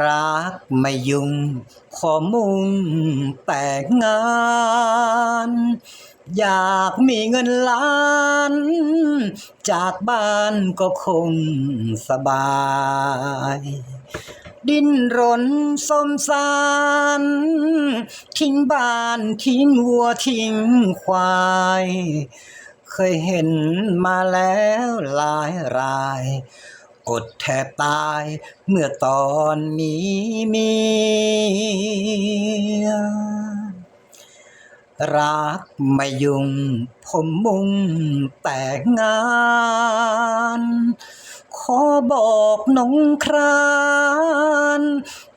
รักไม่ยุ่งขอมุ่งแต่งงาน อยากมีเงินล้าน จากบ้านก็คงสบาย ดิ้นรนสมสาร ทิ้งบ้านทิ้งวัวทิ้งควาย เคยเห็นมาแล้วหลายราย อดแทบตายเมื่อตอนมีเมียรักไม่ยุ่งผมมุ่งแต่งาน ขอบอกน้องคราน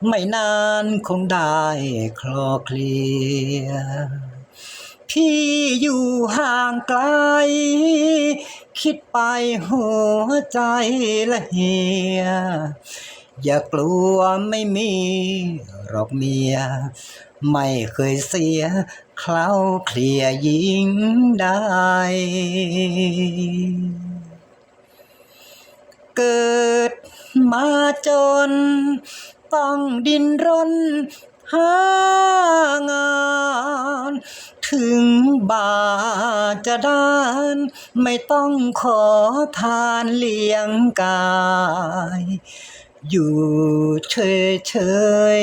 ไม่นานคงได้คลอเคลีย พี่อยู่ห่างไกล คิดไปหัวใจละเหีย อย่ากลัวไม่มีหรอกเมีย ไม่เคยเสียเคล้าเคลียหญิงได้ เกิดมาจน ต้องดินรนหางาน ถึงบาจะด้าน ไม่ต้องขอทานเลี้ยงกาย อยู่เฉย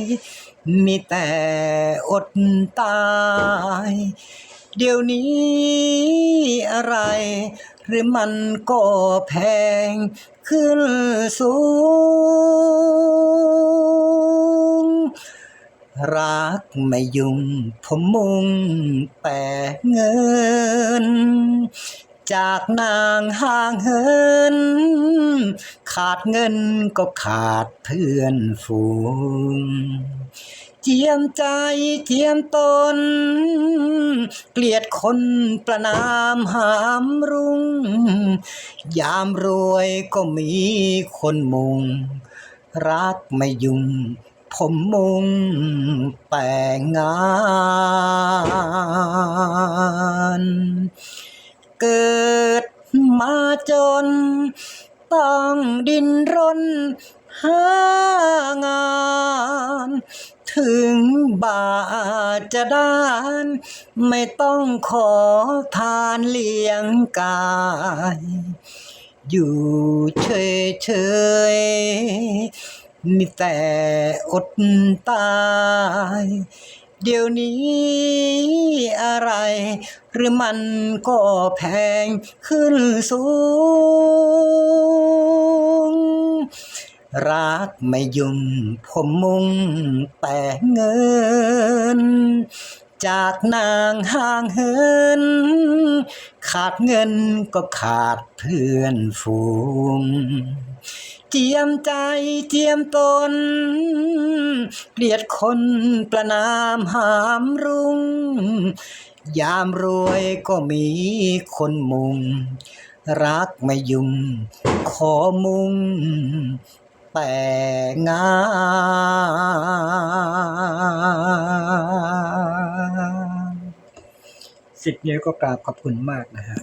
ๆมีแต่อดตาย เดี๋ยวนี้อะไร หรือมันก็แพงขึ้นสูง รักไม่ยุ่งผมมุ่งแต่เงิน จากนางห่างเหิน ขาดเงินก็ขาดเพื่อนฝูง เจียมใจเจียมตน เกลียดคนประนามหามรุง ยามรวยก็มีคนมุง รักไม่ยุ่ง ผมมุงแต่งงาน เกิดมาจน ต้องดินรนหางาน ถึงบาจะด้าน ไม่ต้องขอทานเลี้ยงกาย อยู่เฉย มีแต่อดตาย เดี๋ยวนี้อะไร หรือมันก็แพงขึ้นสูง รักไม่ยุ่งผมมุ่งแต่เงิน จากนางห่างเหิน ขาดเงินก็ขาดเพื่อนฝูง เจียมใจเจียมตน เกลียดคนประนามหามรุง ยามรวยก็มีคนมุง รักไม่ยุ่งขอมุง แต่งานสิบนิ้วก็กราบขอบคุณมากนะฮะ